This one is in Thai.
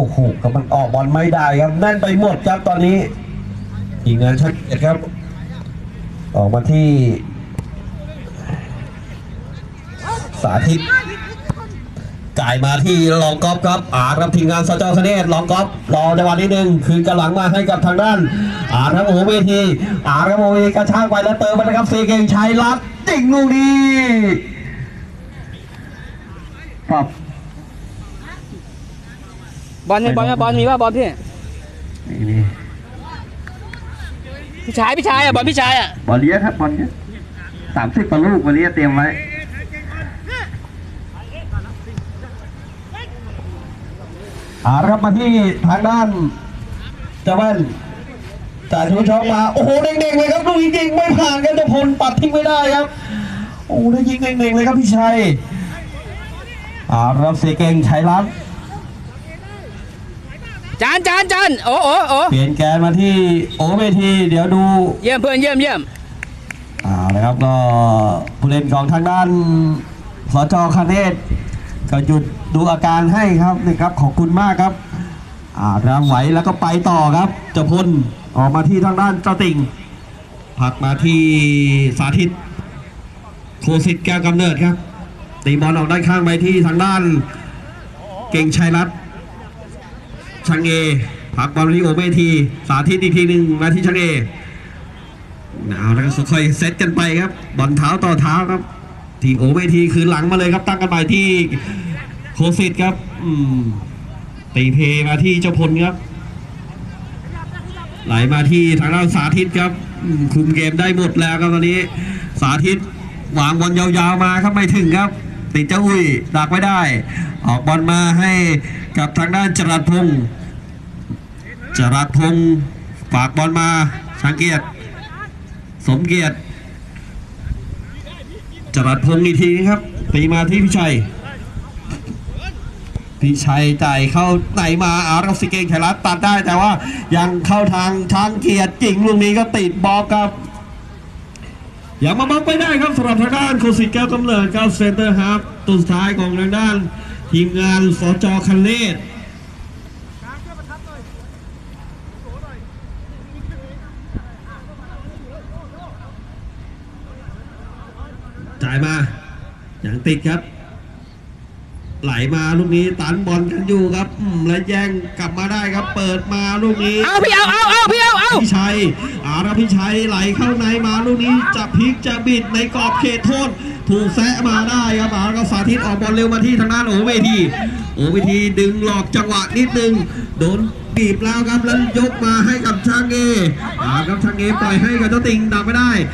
โอ้โหก็มันออกบอลไม่ได้ครับแน่นไปหมดครับตอนนี้ทีมงานชัดเจนครับ ออกมาที่ สาธิตจ่ายมาที่ลองกอล์ฟครับอาครับทีมงานสจคเนตลองกอล์ฟรอจังหวะนิดนึงคืนกำลังมาให้กับทางด้าน อาครับโอเวทีอาครับโอเวทีกระชากไปแล้วเติมไปนะครับเซเกงชัยรัดจิงลูกนี้ครับ บอลเนี่ยบอลเนี่ยบอลมีป่ะบอลพี่นี่พี่ชายพี่ชายอะบอลพี่ชายอะบอลเลี้ยครับบอลเลี้ยสามสิบกว่าลูกบอลเลี้ยเตรียมไว้อาครับมาที่ทางด้านเจ้าแว่นจ่ายทุนช่องมา โอ้โหเด้งๆเลยครับลูกจริงๆไม่ผ่านกันจะพลปัดทิ้งไม่ได้ครับ โอ้โหได้ยิงเด้งๆเลยครับพี่ชัยอารับเซเกงชัยรัตน์ จานจานจานโอ้โอ้โอ้เปลี่ยนแกนมาที่โอเวทีเดี๋ยวดู เยี่ยมเพื่อนเยี่ยมเยี่ยมอ่านะครับก็ผู้เล่นของทางด้านสจคเนตก็หยุดดูอาการให้ครับนี่ครับขอบคุณมากครับอ่ารางไหวแล้วก็ไปต่อครับเจ้าพลออกมาที่ทางด้านเจ้าติ่งผลักมาที่สาธิต โคสิตแก้วกำเนิดครับตีบอลออกด้านข้างไปที่ทางด้าน เก่งชัยรัตน์ ชังเอผักบอลมาที่โอเวที สาธิตอีกทีหนึ่งมาที่ชังเอเอาแล้วก็ค่อยเซตกันไปครับ บอลเท้าต่อเท้าครับ ทีโอเวทีคืนหลังมาเลยครับ ตั้งกันใหม่ที่โคสิตครับอืมตีเพมาที่เจ้าพลครับ ไหลมาที่ทางด้านสาธิตครับคุมเกมได้หมดแล้วครับตอนนี้ สาธิตวางบอลยาวๆมาครับไม่ถึงครับ ติดเจ้าอุ้ยดักไว้ได้ ออกบอลมาให้กับทางด้านจรัสพงศ์จรัสพงศ์ฝากบอลมาสังเกียรติ สมเกียรติจรัสพงศ์อีกทีครับตีมาที่พิชัยพิชัยจ่ายเข้าไหนมาอารัสิเกงไทยรัฐตัดได้แต่ว่ายังเข้าทางช้างเกียรติจริงลูกนี้ก็ติดบล็อกค อยังมาบล็อกไม่ได้ครับสำหรับทางด้านโคสิแก้วกำเนิดครับเซนเตอร์ฮาร์ฟตัวสุดท้ายของทางด้าน ทีมงานสจคันเลศจ่ายมาอย่างติดครับ ไหลมาลูกนี้ตันบอลกันอยู่ครับอืมและแย่งกลับมาได้ครับ เปิดมาลูกนี้เอาพี่เอาเอาเอาพี่เอาเอาพี่ชัยอาราพี่ชัยไหลเข้าในมาลูกนี้จะพลิกจะบิดในกรอบเขตโทษถูกแซะมาได้ครับอาก็สาธิตออกบอลเร็วมาที่ทางด้านโอเวทีโอเวทีดึงหลอกจังหวะนิดนึงโดนบีบแล้วครับแล้วยกมาให้กับช่างเออาครับช่างเอปล่อยให้กับเจ้าติงดักไม่ได้